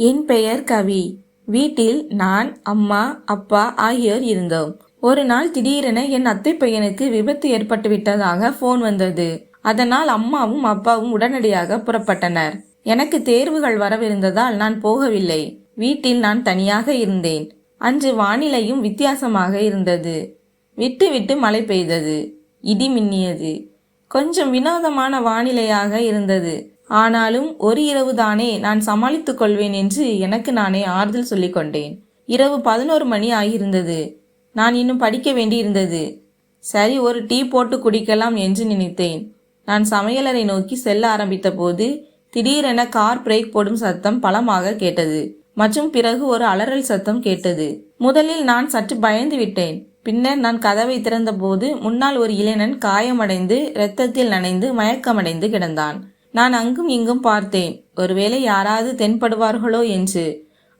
என் பெயர் கவி. வீட்டில் நான் அம்மா அப்பா ஆகியோர் இருந்தோம். ஒரு நாள் திடீரென என் அத்தை பையனுக்கு விபத்து ஏற்பட்டு விட்டதாக ஃபோன் வந்தது. அதனால் அம்மாவும் அப்பாவும் உடனடியாக புறப்பட்டனர். எனக்கு தேர்வுகள் வரவிருந்ததால் நான் போகவில்லை. வீட்டில் நான் தனியாக இருந்தேன். அன்று வானிலையும் வித்தியாசமாக இருந்தது. விட்டு விட்டு மழை பெய்தது. இடி மின்னியது. கொஞ்சம் வினோதமான வானிலையாக இருந்தது. ஆனாலும் ஒரு இரவு தானே நான் சமாளித்துக் கொள்வேன் என்று எனக்கு நானே ஆறுதல் சொல்லிக் கொண்டேன். இரவு பதினோரு மணி ஆகியிருந்தது. நான் இன்னும் படிக்க வேண்டியிருந்தது. சரி ஒரு டீ போட்டு குடிக்கலாம் என்று நினைத்தேன். நான் சமையலறை நோக்கி செல்ல ஆரம்பித்த போது திடீரென கார் பிரேக் போடும் சத்தம் பலமாக கேட்டது. மற்றும் பிறகு ஒரு அலறல் சத்தம் கேட்டது. முதலில் நான் சற்று பயந்து விட்டேன். பின்னர் நான் கதவை திறந்தபோது முன்னால் ஒரு இளைஞன் காயமடைந்து இரத்தத்தில் நனைந்து மயக்கமடைந்து கிடந்தான். நான் அங்கும் இங்கும் பார்த்தேன். ஒருவேளை யாராவது தென்படுவார்களோ என்று.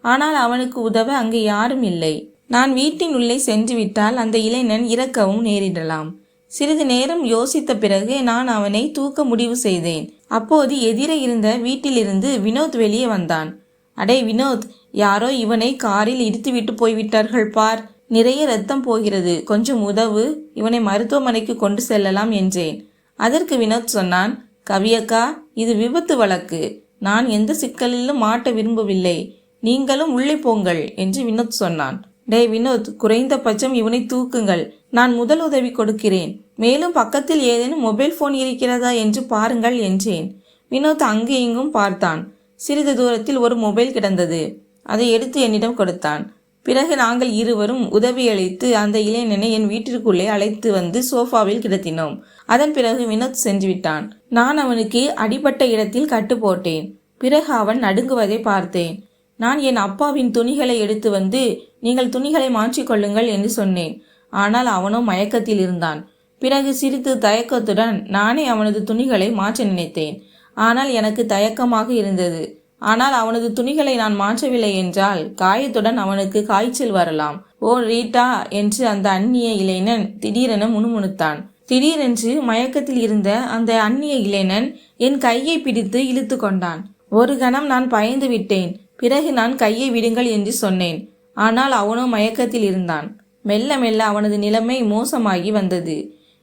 ஆனால் அவனுக்கு உதவ அங்கு யாரும் இல்லை. நான் வீட்டின் உள்ளே சென்று விட்டால் அந்த இளைஞன் இறக்கவும் நேரிடலாம். சிறிது நேரம் யோசித்த பிறகு நான் அவனை தூக்க முடிவு செய்தேன். அப்போது எதிரே இருந்த வீட்டிலிருந்து வினோத் வெளியே வந்தான். அடே வினோத் யாரோ இவனை காரில் இடித்துவிட்டு போய்விட்டார்கள் பார். நிறைய ரத்தம் போகிறது. கொஞ்சம் உதவு. இவனை மருத்துவமனைக்கு கொண்டு செல்லலாம் என்றேன். அதற்கு வினோத் சொன்னான் கவியக்கா இது விபத்து வழக்கு. நான் எந்த சிக்கலிலும் மாட்ட விரும்பவில்லை. நீங்களும் உள்ளே போங்கள் என்று வினோத் சொன்னான். டே வினோத் குறைந்தபட்சம் இவனை தூக்குங்கள். நான் முதல் உதவி கொடுக்கிறேன். மேலும் பக்கத்தில் ஏதேனும் மொபைல் போன் இருக்கிறதா என்று பாருங்கள் என்றேன். வினோத் அங்கு இங்கும் பார்த்தான். சிறிது தூரத்தில் ஒரு மொபைல் கிடந்தது. அதை எடுத்து என்னிடம் கொடுத்தான். பிறகு நாங்கள் இருவரும் உதவியளித்து அந்த இளைஞனை என் வீட்டிற்குள்ளே அழைத்து வந்து சோஃபாவில் கிடத்தினோம். அதன் பிறகு வினோத் சென்று விட்டான் நான் அவனுக்கு அடிபட்ட இடத்தில் கட்டு போட்டேன். பிறகு அவன் நடுங்குவதை பார்த்தேன். நான் என் அப்பாவின் துணிகளை எடுத்து வந்து நீங்கள் துணிகளை மாற்றிக்கொள்ளுங்கள் என்று சொன்னேன். ஆனால் அவனும் மயக்கத்தில் இருந்தான். பிறகு சிரித்து தயக்கத்துடன் நானே அவனது துணிகளை மாற்ற நினைத்தேன். ஆனால் எனக்கு தயக்கமாக இருந்தது. ஆனால் அவனது துணிகளை நான் மாற்றவில்லை என்றால் காயத்துடன் அவனுக்கு காய்ச்சல் வரலாம். ஓ ரீட்டா! என்று அந்த அந்நிய இளைஞன் திடீரென முணுமுணுத்தான். திடீரென்று மயக்கத்தில் இருந்த அந்த அந்நிய இளைஞன் என் கையை பிடித்து இழுத்து கொண்டான். ஒரு கணம் நான் பயந்து விட்டேன். பிறகு நான் கையை விடுங்கள் என்று சொன்னேன். ஆனால் அவனோ மயக்கத்தில் இருந்தான். மெல்ல மெல்ல அவனது நிலைமை மோசமாகி வந்தது.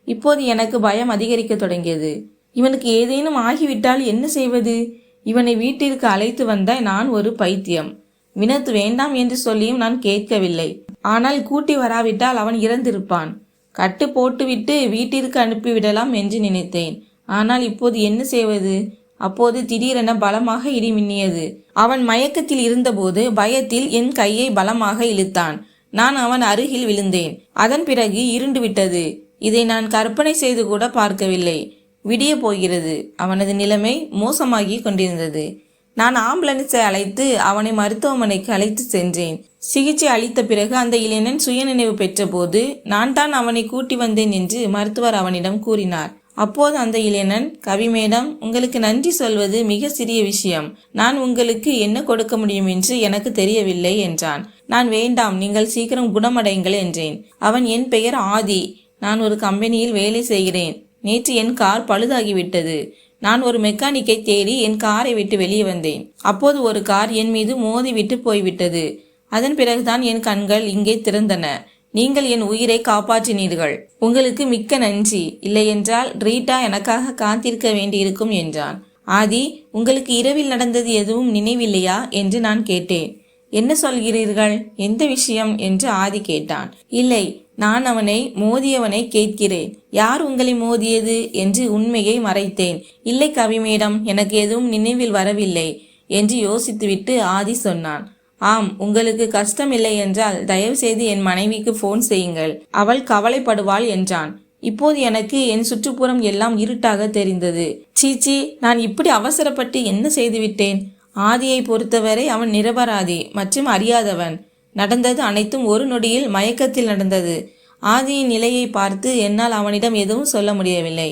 இப்போது எனக்கு பயம் அதிகரிக்க தொடங்கியது. இவனுக்கு ஏதேனும் ஆகிவிட்டால் என்ன செய்வது? இவனை வீட்டிற்கு அழைத்து வந்த நான் ஒரு பைத்தியம். வினத்து வேண்டாம் என்று சொல்லியும் நான் கேட்கவில்லை. ஆனால் கூட்டி வராவிட்டால் அவன் இறந்திருப்பான். கட்டு போட்டுவிட்டு வீட்டிற்கு அனுப்பிவிடலாம் என்று நினைத்தேன். ஆனால் இப்போது என்ன செய்வது? அப்போது திடீரென பலமாக இடி மின்னியது. அவன் மயக்கத்தில் இருந்தபோது பயத்தில் என் கையை பலமாக இழுத்தான். நான் அவன் அருகில் விழுந்தேன். அதன் பிறகு இருண்டு விட்டது. இதை நான் கற்பனை செய்து கூட பார்க்கவில்லை. விடிய போகிறது. அவனது நிலைமை மோசமாகி கொண்டிருந்தது. நான் ஆம்புலன்ஸை அழைத்து அவனை மருத்துவமனைக்கு அழைத்து சென்றேன். சிகிச்சை அளித்த பிறகு அந்த இளைஞன் சுயநினைவு பெற்றபோது நான் தான் அவனை கூட்டி வந்தேன் என்று மருத்துவர் அவனிடம் கூறினார். அப்போது அந்த இளைஞன் கவி மேடம் உங்களுக்கு நன்றி சொல்வது மிக சிறிய விஷயம். நான் உங்களுக்கு என்ன கொடுக்க முடியும் என்று எனக்கு தெரியவில்லை என்றான். நான் வேண்டாம் நீங்கள் சீக்கிரம் குணமடைங்கள் என்றேன். அவன் என் பெயர் ஆதி. நான் ஒரு கம்பெனியில் வேலை செய்கிறேன். நேற்று என் கார் பழுதாகிவிட்டது. நான் ஒரு மெக்கானிக்கை தேடி என் காரை விட்டு வெளியே வந்தேன். அப்போது ஒரு கார் என் மீது மோதி விட்டு போய்விட்டது. அதன் பிறகுதான் என் கண்கள் இங்கே திறந்தன. நீங்கள் என் உயிரை காப்பாற்றினீர்கள். உங்களுக்கு மிக்க நன்றி. இல்லையென்றால் ரீட்டா எனக்காக காத்திருக்க வேண்டியிருக்கும் என்றான். ஆதி உங்களுக்கு இரவில் நடந்தது எதுவும் நினைவில்லையா என்று நான் கேட்டேன். என்ன சொல்கிறீர்கள்? எந்த விஷயம்? என்று ஆதி கேட்டான். இல்லை நான் அவனை மோதியவனை கேட்கிறேன். யார் உங்களை மோதியது என்று உண்மையை மறைத்தேன். இல்லை கவிமேடம் எனக்கு எதுவும் நினைவில் வரவில்லை என்று யோசித்துவிட்டு ஆதி சொன்னான். ஆம் உங்களுக்கு கஷ்டம் இல்லை என்றால் தயவு செய்து என் மனைவிக்கு போன் செய்யுங்கள். அவள் கவலைப்படுவாள் என்றான். இப்போது எனக்கு என் சுற்றுப்புறம் எல்லாம் இருட்டாக தெரிந்தது. சீச்சி நான் இப்படி அவசரப்பட்டு என்ன செய்துவிட்டேன்? ஆதியை பொறுத்தவரை அவன் நிரபராதி மற்றும் அறியாதவன். நடந்தது அனைத்தும் ஒரு நொடியில் மயக்கத்தில் நடந்தது. ஆதியின் நிலையை பார்த்து என்னால் அவனிடம் எதுவும் சொல்ல முடியவில்லை.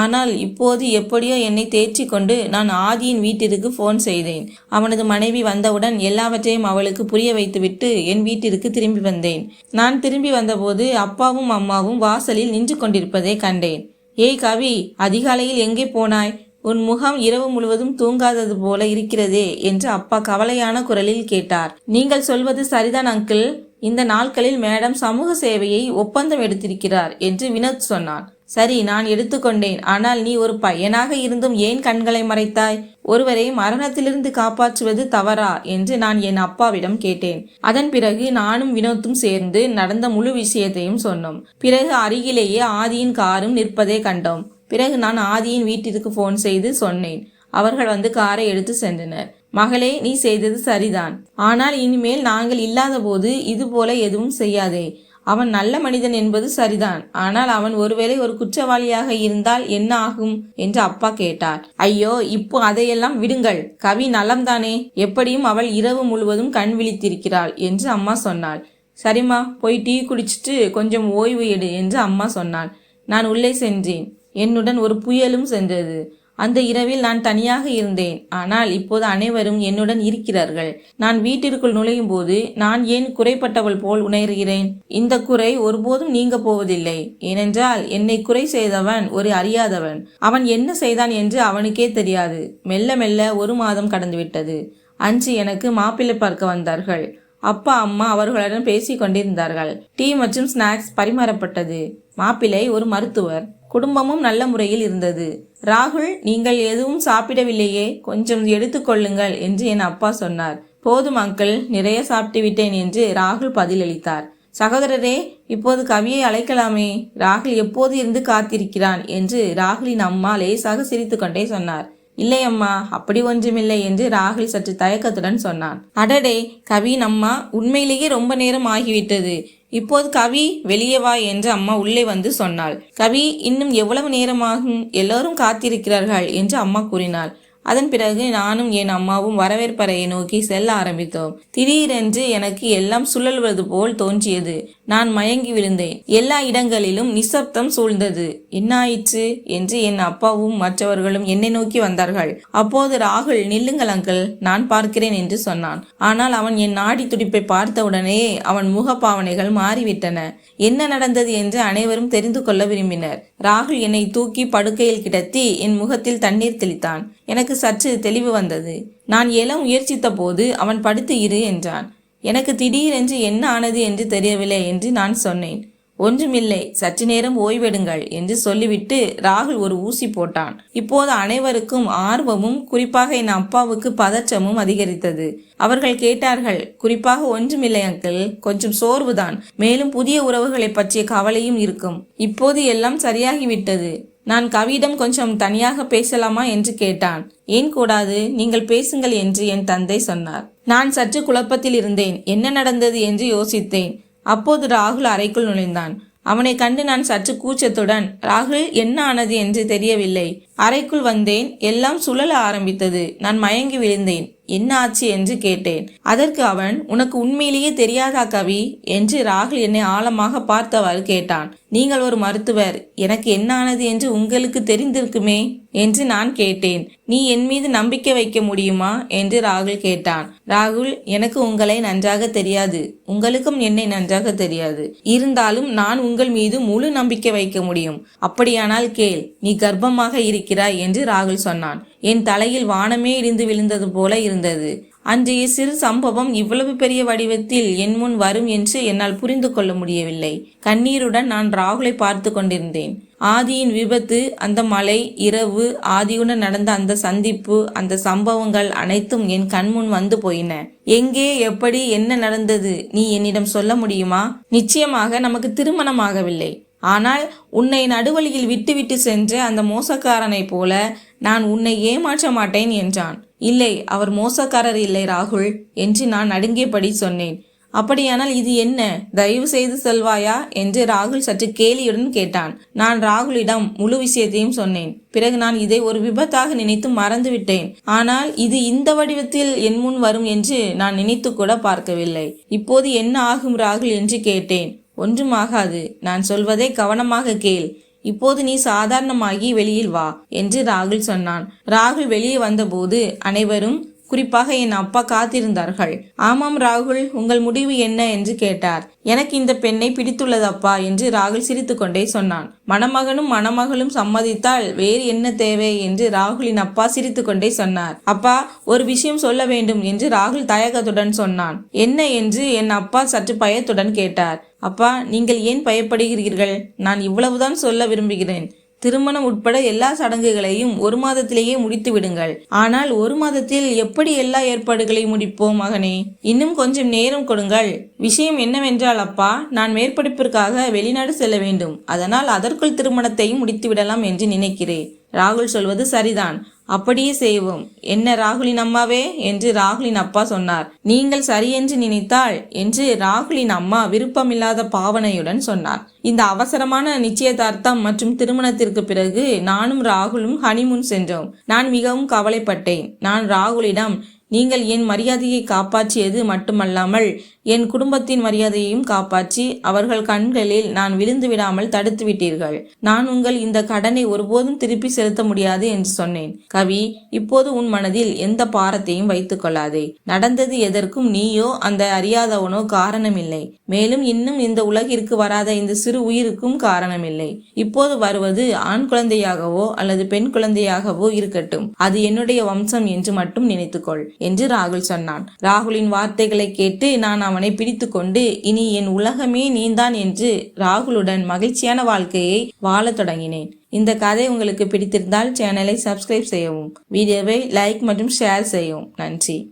ஆனால் இப்போது எப்படியோ என்னை தேர்ச்சி கொண்டு நான் ஆதியின் வீட்டிற்கு ஃபோன் செய்தேன். அவனது மனைவி வந்தவுடன் எல்லாவற்றையும் அவளுக்கு புரிய வைத்துவிட்டு என் வீட்டிற்கு திரும்பி வந்தேன். நான் திரும்பி வந்தபோது அப்பாவும் அம்மாவும் வாசலில் நின்று கொண்டிருப்பதை கண்டேன். ஏய் கவி அதிகாலையில் எங்கே போனாய்? உன் முகம் இரவு முழுவதும் தூங்காதது போல இருக்கிறதே என்று அப்பா கவலையான குரலில் கேட்டார். நீங்கள் சொல்வது சரிதான் அங்கிள். இந்த நாட்களில் மேடம் சமூக சேவையை ஒப்பந்தம் எடுத்திருக்கிறார் என்று வினோத் சொன்னான். சரி நான் எடுத்துக்கொண்டேன். ஆனால் நீ ஒரு பையனாக இருந்தும் ஏன் கண்களை மறைத்தாய்? ஒருவரை மரணத்திலிருந்து காப்பாற்றுவது தவறா என்று நான் என் அப்பாவிடம் கேட்டேன். அதன் பிறகு நானும் வினோத்தும் சேர்ந்து நடந்த முழு விஷயத்தையும் சொன்னோம். பிறகு அருகிலேயே ஆதியின் காரும் நிற்பதை கண்டோம். பிறகு நான் ஆதியின் வீட்டிற்கு ஃபோன் செய்து சொன்னேன். அவர்கள் வந்து காரை எடுத்து சென்றனர். மகளே நீ செய்தது சரிதான். ஆனால் இனிமேல் நாங்கள் இல்லாத போது இது போல எதுவும் செய்யாதே. அவன் நல்ல மனிதன் என்பது சரிதான். ஆனால் அவன் ஒருவேளை ஒரு குற்றவாளியாக இருந்தால் என்ன ஆகும்? என்று அப்பா கேட்டார். ஐயோ இப்போ அதையெல்லாம் விடுங்கள். கவி நலம்தானே? எப்படியும் அவள் இரவு முழுவதும் கண் விழித்திருக்கிறாள் என்று அம்மா சொன்னாள். சரிம்மா போய் டீ குடிச்சிட்டு கொஞ்சம் ஓய்வு எடு என்று அம்மா சொன்னாள். நான் உள்ளே சென்றேன். என்னுடன் ஒரு புயலும் சென்றது. அந்த இரவில் நான் தனியாக இருந்தேன். ஆனால் இப்போது அனைவரும் என்னுடன் இருக்கிறார்கள். நான் வீட்டிற்குள் நுழையும் போது நான் ஏன் குறைப்பட்டவள் போல் உணர்கிறேன்? இந்த குறை ஒருபோதும் நீங்க போவதில்லை. ஏனென்றால் என்னை குறை செய்தவன் ஒரு அறியாதவன். அவன் என்ன செய்தான் என்று அவனுக்கே தெரியாது. மெல்ல மெல்ல ஒரு மாதம் கடந்துவிட்டது. அஞ்சு எனக்கு மாப்பிள்ளை பார்க்க வந்தார்கள். அப்பா அம்மா அவர்களுடன் பேசிக் கொண்டிருந்தார்கள். டீ மற்றும் ஸ்நாக்ஸ் பரிமாறப்பட்டது. மாப்பிள்ளை ஒரு மருத்துவர். குடும்பமும் நல்ல முறையில் இருந்தது. ராகுல் நீங்கள் எதுவும் சாப்பிடவில்லையே கொஞ்சம் எடுத்துக்கொள்ளுங்கள் என்று என் அப்பா சொன்னார். போதும் அங்கிள் நிறைய சாப்பிட்டு விட்டேன் என்று ராகுல் பதிலளித்தார். சகோதரரே இப்போது கவியை அழைக்கலாமே. ராகுல் எப்போது இருந்து காத்திருக்கிறான் என்று ராகுலின் அம்மா லேசாக சிரித்துக்கொண்டே சொன்னார். இல்லை அம்மா அப்படி ஒன்றுமில்லை என்று ராகுல் சற்று தயக்கத்துடன் சொன்னான். அடடே கவியின் அம்மா உண்மையிலேயே ரொம்ப நேரம் ஆகிவிட்டது. இப்போது கவி வெளியே வா என்று அம்மா உள்ளே வந்து சொன்னாள். கவி இன்னும் எவ்வளவு நேரமாகும்? எல்லோரும் காத்திருக்கிறார்கள் என்று அம்மா கூறினாள். அதன் பிறகு நானும் என் அம்மாவும் வரவேற்பறையை நோக்கி செல்ல ஆரம்பித்தோம். திடீரென்று எனக்கு எல்லாம் சுழல்வது போல் தோன்றியது. நான் மயங்கி விழுந்தேன். எல்லா இடங்களிலும் நிசப்தம் சூழ்ந்தது. என்ன ஆயிற்று என்று என் அப்பாவும் மற்றவர்களும் என்னை நோக்கி வந்தார்கள். அப்போது ராகுல் நில்லுங்கள் அங்கிள் நான் பார்க்கிறேன் என்று சொன்னான். ஆனால் அவன் என் நாடி துடிப்பை பார்த்தவுடனே அவன் முகப்பாவனைகள் மாறிவிட்டன. என்ன நடந்தது? என்று அனைவரும் தெரிந்து கொள்ள விரும்பினர். ராகுல் என்னை தூக்கி படுக்கையில் கிடத்தி என் முகத்தில் தண்ணீர் தெளித்தான். எனக்கு சற்று தெளிவு வந்தது. நான் எழ முயற்சித்த போது அவன் படுத்து இரு என்றான். எனக்கு திடீரென்று என்ன ஆனது என்று தெரியவில்லை என்று நான் சொன்னேன். ஒன்றுமில்லை சற்று நேரம் ஓய்வெடுங்கள் என்று சொல்லிவிட்டு ராகுல் ஒரு ஊசி போட்டான். இப்போது அனைவருக்கும் ஆர்வமும் குறிப்பாக என் அப்பாவுக்கு பதற்றமும் அதிகரித்தது. அவர்கள் கேட்டார்கள் குறிப்பாக ஒன்றுமில்லை அங்கிள் கொஞ்சம் சோர்வுதான். மேலும் புதிய உறவுகளை பற்றிய கவலையும் இருக்கும். இப்போது எல்லாம் சரியாகிவிட்டது. நான் கவியிடம் கொஞ்சம் தனியாக பேசலாமா? என்று கேட்டான். ஏன் கூடாது நீங்கள் பேசுங்கள் என்று என் தந்தை சொன்னார். நான் சற்று குழப்பத்தில் இருந்தேன். என்ன நடந்தது? என்று யோசித்தேன். அப்போது ராகுல் அறைக்குள் நுழைந்தான். அவனை கண்டு நான் சற்று கூச்சத்துடன் ராகுல் என்ன ஆனது என்று தெரியவில்லை. அறைக்குள் வந்தேன். எல்லாம் சுழல ஆரம்பித்தது. நான் மயங்கி விழுந்தேன். என்ன ஆச்சு என்று கேட்டேன். அதற்கு அவன் உனக்கு உண்மையிலேயே தெரியாதா கவி? என்று ராகுல் என்னை ஆழமாக பார்த்தவாறு கேட்டான். நீங்கள் ஒரு மருத்துவர். எனக்கு என்ன ஆனது என்று உங்களுக்கு தெரிந்திருக்குமே? என்று நான் கேட்டேன். நீ என் மீது நம்பிக்கை வைக்க முடியுமா? என்று ராகுல் கேட்டான். ராகுல் எனக்கு உங்களை நன்றாக தெரியாது. உங்களுக்கும் என்னை நன்றாக தெரியாது. இருந்தாலும் நான் உங்கள் மீது முழு நம்பிக்கை வைக்க முடியும். அப்படியானால் கேள் நீ கர்ப்பமாக இருக்கிறாய் என்று ராகுல் சொன்னான். என் தலையில் வானமே இடிந்து விழுந்தது போல இருந்தது. அன்றைய சிறு சம்பவம் இவ்வளவு பெரிய வடிவத்தில் என் முன் வரும் என்று என்னால் புரிந்து கொள்ள முடியவில்லை. கண்ணீருடன் நான் ராகுலை பார்த்து கொண்டிருந்தேன். ஆதியின் விபத்து அந்த மலை இரவு ஆதியுடன் நடந்த அந்த சந்திப்பு அந்த சம்பவங்கள் அனைத்தும் என் கண்முன் வந்து போயின. எங்கே எப்படி என்ன நடந்தது நீ என்னிடம் சொல்ல முடியுமா? நிச்சயமாக நமக்கு திருமணமாகவில்லை ஆனால் உன்னை நடுவழியில் விட்டுவிட்டு சென்ற அந்த மோசக்காரனைப் போல நான் உன்னை ஏமாற்ற மாட்டேன் என்றான். இல்லை அவர் மோசக்காரர் இல்லை ராகுல் என்று நான் நடுங்கியபடி சொன்னேன். அப்படியானால் இது என்ன? தயவு செய்து செல்வாயா? என்று ராகுல் சற்று கேலியுடன் கேட்டான். நான் ராகுலிடம் முழு விஷயத்தையும் சொன்னேன். பிறகு நான் இதை ஒரு விபத்தாக நினைத்து மறந்துவிட்டேன். ஆனால் இது இந்த வடிவத்தில் என் முன் வரும் என்று நான் நினைத்து கூட பார்க்கவில்லை. இப்போது என்ன ஆகும் ராகுல்? என்று கேட்டேன். ஒன்றும் ஆகாது நான் சொல்வதை கவனமாக கேள். இப்போது நீ சாதாரணமாகி வெளியில் வா என்று ராகுல் சொன்னான். ராகுல் வெளியே வந்தபோது அனைவரும் குறிப்பாக என் அப்பா காத்திருந்தார்கள். ஆமாம் ராகுல் உங்கள் முடிவு என்ன? என்று கேட்டார். எனக்கு இந்த பெண்ணை பிடித்துள்ளது அப்பா என்று ராகுல் சிரித்துக்கொண்டே சொன்னான். மணமகனும் மணமகளும் சம்மதித்தால் வேறு என்ன தேவை? என்று ராகுலின் அப்பா சிரித்துக்கொண்டே சொன்னார். அப்பா ஒரு விஷயம் சொல்ல வேண்டும் என்று ராகுல் தயக்கத்துடன் சொன்னான். என்ன? என்று என் அப்பா சற்று பயத்துடன் கேட்டார். அப்பா நீங்கள் ஏன் பயப்படுகிறீர்கள்? நான் இவ்வளவுதான் சொல்ல விரும்புகிறேன். திருமணம் உட்பட எல்லா சடங்குகளையும் ஒரு மாதத்திலேயே முடித்து விடுங்கள். ஆனால் ஒரு மாதத்தில் எப்படி எல்லா ஏற்பாடுகளையும் முடிப்போம் மகனே? இன்னும் கொஞ்சம் நேரம் கொடுங்கள். விஷயம் என்னவென்றால் அப்பா நான் மேற்படிப்பிற்காக வெளிநாடு செல்ல வேண்டும். அதனால் அதற்குள் திருமணத்தையும் முடித்து விடலாம் என்று நினைக்கிறேன். ராகுல் சொல்வது சரிதான். அப்படியே செய்வோம். என்ன ராகுலின் அம்மாவே? என்று ராகுலின் அப்பா சொன்னார். நீங்கள் சரியென்று நினைத்தால் என்று ராகுலின் அம்மா விருப்பமில்லாத பாவனையுடன் சொன்னார். இந்த அவசரமான நிச்சயதார்த்தம் மற்றும் திருமணத்திற்கு பிறகு நானும் ராகுலும் ஹனிமூன் சென்றோம். நான் மிகவும் கவலைப்பட்டேன். நான் ராகுலிடம் நீங்கள் என் மரியாதையை காப்பாற்றியது மட்டுமல்லாமல் என் குடும்பத்தின் மரியாதையையும் காப்பாற்றி அவர்கள் கண்களில் நான் விழுந்து விடாமல் தடுத்து விட்டீர்கள். நான் உங்கள் இந்த கடனை ஒருபோதும் திருப்பி செலுத்த முடியாது என்று சொன்னேன். கவி இப்போது உன் மனதில் எந்த பாரத்தையும் வைத்துக் கொள்ளாதே. நடந்தது எதற்கும் நீயோ அந்த அறியாதவனோ காரணமில்லை. மேலும் இன்னும் இந்த உலகிற்கு வராத இந்த சிறு உயிருக்கும் காரணமில்லை. இப்போது வருவது ஆண் குழந்தையாகவோ அல்லது பெண் குழந்தையாகவோ இருக்கட்டும். அது என்னுடைய வம்சம் என்று மட்டும் நினைத்துக்கொள். என்று ராகுல் சொன்னான். ராகுலின் வார்த்தைகளை கேட்டு நான் அவனை பிடித்துக்கொண்டு இனி என் உலகமே நீந்தான் என்று ராகுலுடன் மகிழ்ச்சியான வாழ்க்கையை வாழத் தொடங்கினேன். இந்த கதை உங்களுக்கு பிடித்திருந்தால் சேனலை சப்ஸ்கிரைப் செய்யவும் வீடியோவை லைக் மற்றும் ஷேர் செய்யவும். நன்றி.